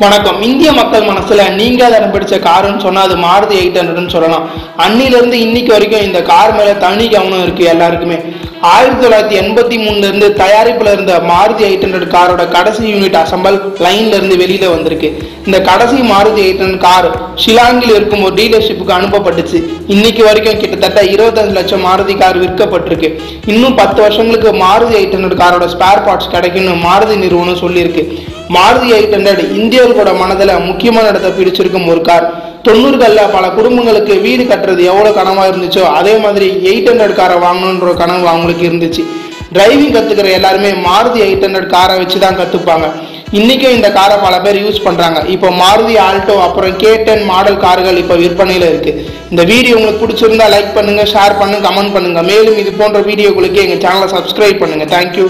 வணக்கம். இந்திய மக்கள் மனசுல நீங்க இடம் பிடிச்ச காருன்னு சொன்னா அது மாருதி எயிட் ஹண்ட்ரட்னு சொல்லலாம். அன்னிலிருந்து இன்னைக்கு வரைக்கும் இந்த கார் மேல தனி கவனம் இருக்கு எல்லாருக்குமே. ஆயிரத்தி தொள்ளாயிரத்தி எண்பத்தி மூணுல இருந்து தயாரிப்புல இருந்த மாருதி எயிட் ஹண்ட்ரட் காரோட கடைசி யூனிட் அசம்பல் லைன்ல இருந்து வெளியில வந்திருக்கு. இந்த கடைசி மாருதி எயிட் ஹண்ட்ரட் கார் ஷிலாங்கில் இருக்கும் ஒரு டீலர்ஷிப்புக்கு அனுப்பப்பட்டுச்சு. இன்னைக்கு வரைக்கும் கிட்டத்தட்ட இருபத்தஞ்சு லட்சம் மாருதி கார் விற்கப்பட்டிருக்கு. இன்னும் பத்து வருஷங்களுக்கு மாருதி எயிட் ஹண்ட்ரட் காரோட ஸ்பேர் பார்ட்ஸ் கிடைக்கும்னு மாருதி நிறுவனம் சொல்லியிருக்கு. மாருதி எயிட் ஹண்ட்ரட் இந்தியர்களோட மனதில் முக்கியமான இடத்தை பிடிச்சிருக்கும் ஒரு கார். தொண்ணூறுகளில் பல குடும்பங்களுக்கு வீடு கட்டுறது எவ்வளோ கனவாக இருந்துச்சோ அதே மாதிரி எயிட் ஹண்ட்ரட் காரை வாங்கணுன்ற கனவு அவங்களுக்கு இருந்துச்சு. டிரைவிங் கற்றுக்கிற எல்லாருமே மாருதி எயிட் ஹண்ட்ரட் காரை வச்சு தான் கற்றுப்பாங்க இன்றைக்கும் இந்த காரை பல பேர் யூஸ் பண்ணுறாங்க இப்போ மாருதி ஆல்டோ அப்புறம் கே டென் மாடல் கார்கள் இப்போ விற்பனையில் இருக்குது இந்த வீடியோ உங்களுக்கு பிடிச்சிருந்தா லைக் பண்ணுங்கள் ஷேர் பண்ணுங்கள் கமெண்ட் பண்ணுங்கள் மேலும் இது போன்ற வீடியோக்களுக்கு எங்கள் சேனலை சப்ஸ்கிரைப் பண்ணுங்கள் தேங்க்யூ